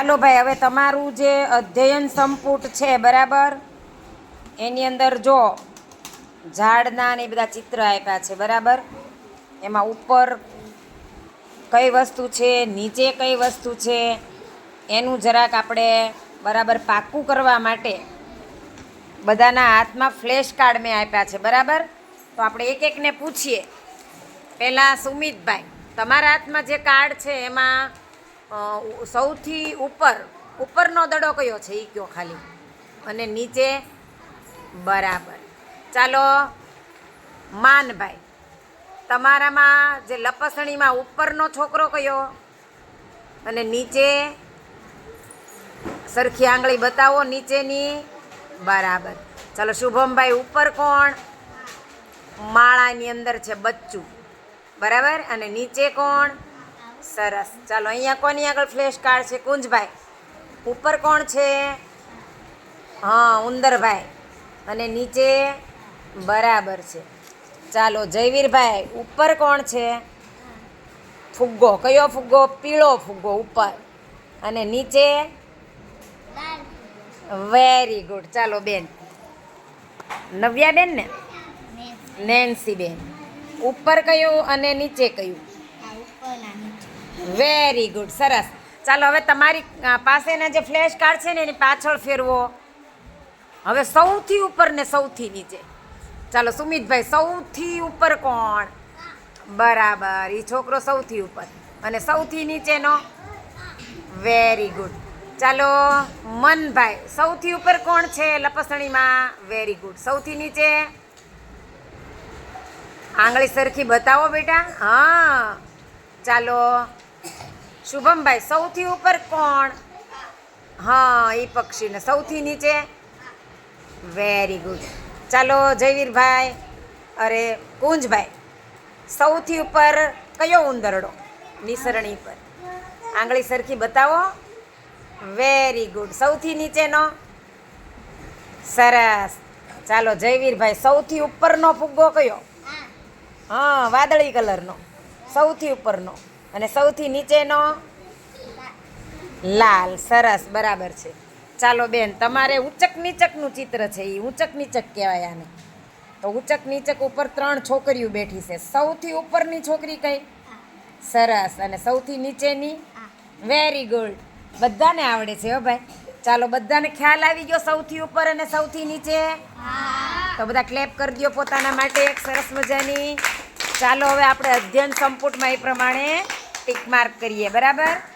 ચાલો ભાઈ, હવે તમારું જે અધ્યયન સંપુટ છે, બરાબર? એની અંદર જો ઝાડના ને બધા ચિત્ર આપ્યા છે, બરાબર? એમાં ઉપર કઈ વસ્તુ છે, નીચે કઈ વસ્તુ છે, એનું જરાક આપણે બરાબર પાક્કું કરવા માટે બધાના હાથમાં ફ્લેશ કાર્ડ મેં આપ્યા છે, બરાબર? તો આપણે એક એકને પૂછીએ. પહેલાં સુમિતભાઈ, તમારા હાથમાં જે કાર્ડ છે, એમાં સૌથી ઉપર, ઉપરનો દડો કયો છે? એ કયો ખાલી. અને નીચે બરાબર. ચાલો, માનભાઈ, તમારામાં જે લપસણીમાં ઉપરનો છોકરો કયો? અને નીચે સરખી આંગળી બતાવો, નીચેની બરાબર. ચાલો, શુભમભાઈ, ઉપર કોણ? માળાની અંદર છે બચ્ચું. બરાબર? અને નીચે કોણ? સરસ. ચાલો અહીંયા કોની આગળ ફ્લેશ કાર્ડ છે? કુંજભાઈ. ઉપર કોણ છે? હા ઉંદરભાઈ. અને નીચે બરાબર છે. ચાલો જયવીરભાઈ ઉપર કોણ છે? ફુગ્ગો. કયો ફુગ્ગો? પીળો ફુગ્ગો ઉપર. અને નીચે? વેરી ગુડ ચાલો બેન. નવ્યા બેન ને નેન્સી. બેન ઉપર કયું અને નીચે કયું? વેરી ગુડ સરસ. ચાલો, હવે તમારી પાસેના જે ફ્લેશ કાર્ડ છે ને, એની પાછળ ફેરવો. હવે સૌથી ઉપર ને સૌથી નીચે. ચાલો, સુમિતભાઈ, સૌથી ઉપર કોણ? બરાબર. એ છોકરો સૌથી ઉપર. અને સૌથી નીચેનો? વેરી ગુડ ચાલો, મનભાઈ, સૌથી ઉપર કોણ છે લપસણીમાં? વેરી ગુડ સૌથી નીચે? આંગળી સરખી બતાવો બેટા. હા. ચાલો શુભમભાઈ, સૌથી ઉપર કોણ? હા એ પક્ષીને સૌથી નીચે. વેરી ગુડ ચાલો, જયવીરભાઈ, અરે, કુંજભાઈ, સૌથી ઉપર કયો ઉંદરડો? નિસરણી પર. આંગળી સરખી બતાવો. વેરી ગુડ સૌથી નીચેનો. સરસ. ચાલો, જયવીરભાઈ, સૌથી ઉપરનો ફુગ્ગો કયો? હા, વાદળી કલરનો. સૌથી ઉપરનો. અને સૌથી નીચેનો? લાલ. સરસ. બરાબર છે. ચાલો બેન તમારે ઊંચક નીચકનું ચિત્ર છે એ ઊંચક નીચક કહેવાય આને. તો ઊંચક નીચક ઉપર ત્રણ છોકરીઓ બેઠી છે. સૌથી ઉપરની છોકરી કઈ? સરસ. અને સૌથી નીચેની? Very good. બધાને આવડે છે હો ભાઈ. ચાલો બધાને ખ્યાલ આવી ગયો સૌથી ઉપર અને સૌથી નીચે? તો બધા ક્લેપ કરી દો પોતાના માટે. એક સરસ મજાની. ચાલો હવે આપણે અધ્યયન સંપુટમાં એ પ્રમાણે ટીક માર્ક કરીએ બરાબર?